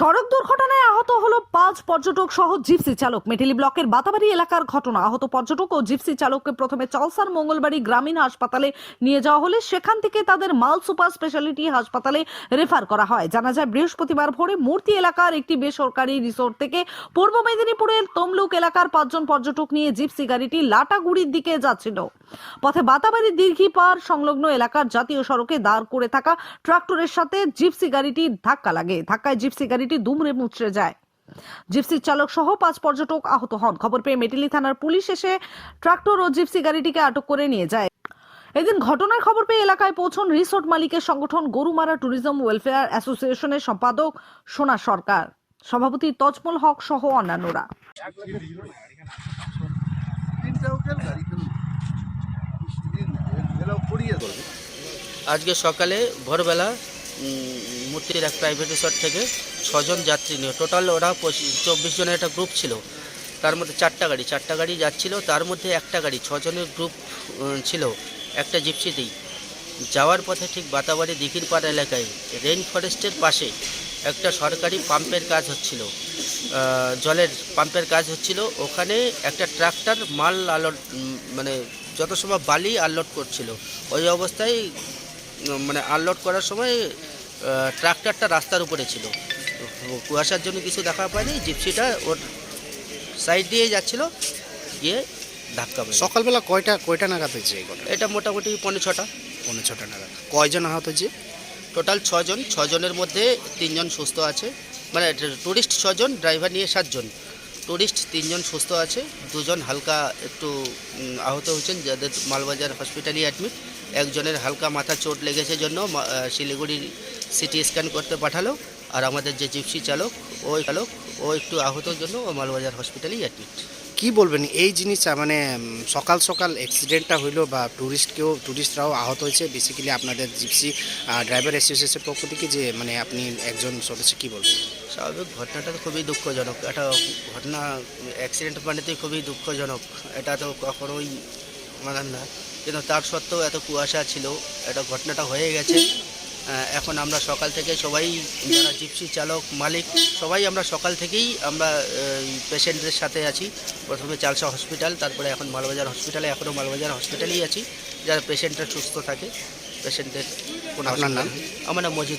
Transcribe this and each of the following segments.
সড়ক দুর্ঘটনায় আহত হলো পাঁচ পর্যটক সহ জিপসি চালক। মেটেলি ব্লকের বাতাবাড়ি এলাকার ঘটনা। আহত পর্যটক ও জিপসি চালককে প্রথমে চলসার মঙ্গলবাড়ি গ্রামীণ হাসপাতালে নিয়ে যাওয়া হলে সেখান থেকে তাদের মাল সুপার স্পেশালিটি হাসপাতালে রেফার করা হয়। জানা যায়, বৃহস্পতিবার ভোরে মূর্তি এলাকার একটি বেসরকারি রিসোর্ট থেকে পূর্ব মেদিনীপুরের তমলুক এলাকার পাঁচজন পর্যটক নিয়ে জিপসি গাড়িটি লাটাগুড়ির দিকে যাচ্ছিল। পথে বাতাবাড়ি দীর্ঘি পার সংলগ্ন এলাকার জাতীয় সড়কে দাঁড় করে থাকা ট্রাক্টরের সাথে জিপসি গাড়িটি ধাক্কা লাগে। ধাক্কায় জিপসি গাড়িটি দুমড়ে মুচড়ে যায়। জিপসির চালক সহ পাঁচ পর্যটক আহত হন। খবর পেয়ে মেটেলি থানার পুলিশ এসে ট্রাক্টর ও জিপসি গাড়িটিকে আটক করে নিয়ে যায়। এদিন ঘটনার খবর পেয়ে এলাকায় পৌঁছন রিসোর্ট মালিকের সংগঠন গরুমারা ট্যুরিজম ওয়েলফেয়ার অ্যাসোসিয়েশনের সম্পাদক সোনা সরকার। সভাপতি তজমল হক সহ অন্যান্যরা। আজকে সকালে ভোরবেলা মূর্তির এক প্রাইভেট রিসর্ট থেকে ছজন যাত্রী নিয়ে টোটাল ওরা চব্বিশ জনের একটা গ্রুপ ছিল। তার মধ্যে চারটা গাড়ি চারটা গাড়ি যাচ্ছিল, তার মধ্যে একটা গাড়ি, ছজনের গ্রুপ ছিল, একটা জিপসিতেই। যাওয়ার পথে ঠিক বাতাবাড়ি দিঘির পাড় এলাকায় রেইন ফরেস্টের পাশে একটা সরকারি পাম্পের কাজ হচ্ছিল। জলের পাম্পের কাজ হচ্ছিল। ওখানে একটা ট্রাক্টর মাল আলোড মানে যত সময় বালি আনলোড করছিল ওই অবস্থায় মানে আনলোড করার সময় ট্রাক্টরটা রাস্তার উপরে ছিল। কুয়াশার জন্য কিছু দেখা পায়নি জিপসিটা ওর সাইড দিয়ে যাচ্ছিল গিয়ে ধাক্কা মেরে। সকালবেলা কয়টা কয়টা নাগাদ হয়েছে এটা মোটামুটি পনেরো ছটা। পনেরো ছটা নাগাদ। কয়জন আহত হয়েছে? টোটাল ছজন। ছজনের মধ্যে তিনজন সুস্থ আছে। মানে টুরিস্ট ছজন ড্রাইভার নিয়ে সাতজন। টুরিস্ট তিনজন সুস্থ আছে, দুজন হালকা একটু আহত হয়েছেন, যাদের মালবাজার হসপিটালে অ্যাডমিট একজনের হালকা মাথা চোট লেগেছে জন্য শিলিগুড়ি সিটি স্ক্যান করতে পাঠালো। আর আমাদের যে জিপসি চালক ওই চালক, ও একটু আহতর জন্য ও মালবাজার হসপিটালেই অ্যাডমিট কি বলবেন, এই জিনিসটা মানে সকাল সকাল অ্যাক্সিডেন্টটা হইল বা ট্যুরিস্টকেও ট্যুরিস্টরাও আহত হয়েছে। বেসিক্যালি আপনাদের জিপসি ড্রাইভার অ্যাসোসিয়েশনের পক্ষ থেকে যে মানে আপনি একজন সদস্য, কী বলবেন? স্বাভাবিক ঘটনাটা তো খুবই দুঃখজনক। একটা ঘটনা অ্যাক্সিডেন্ট মানেতেই খুবই দুঃখজনক। এটা তো কখনোই মানার না। কিন্তু তার সত্ত্বেও এত কুয়াশা ছিল এটা ঘটনাটা হয়ে গেছে। এখন আমরা সকাল থেকে সবাই যারা জিপসি চালক মালিক সবাই আমরা সকাল থেকেই আমরা পেশেন্টদের সাথে আছি। প্রথমে চালসা হসপিটাল তারপরে এখন মালবাজার হসপিটালে এখনও মালবাজার হসপিটালেই আছি যারা পেশেন্টরা সুস্থ থাকে। পেশেন্টের কোনো আপনার নাম? আমার নাম মজিদ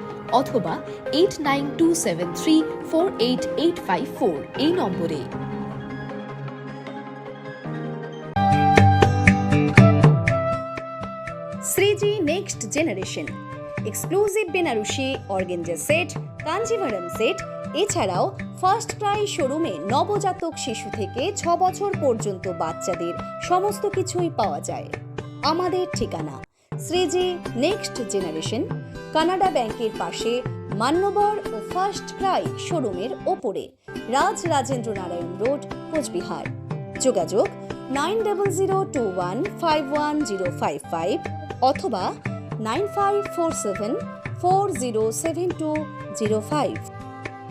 অথবা এইট এই নম্বরে। Shreeji next generation, exclusive Banarasi organza set Kanjeevaram set, এছাড়াও ফার্স্ট ক্রাই শোরুমে নবজাতক শিশু থেকে ছ বছর পর্যন্ত বাচ্চাদের সমস্ত কিছুই পাওয়া যায়। আমাদের ঠিকানা, শ্রীজি নেক্সট জেনারেশন কানাডা ব্যাংকের পাশে মান্যবর ও ফার্স্ট ক্রাই শোরুমের ওপরে, রাজ রাজেন্দ্র নারায়ণ রোড, কোচবিহার। যোগাযোগ nine double zero two one five one zero five five অথবা nine five four seven four zero seven two zero five.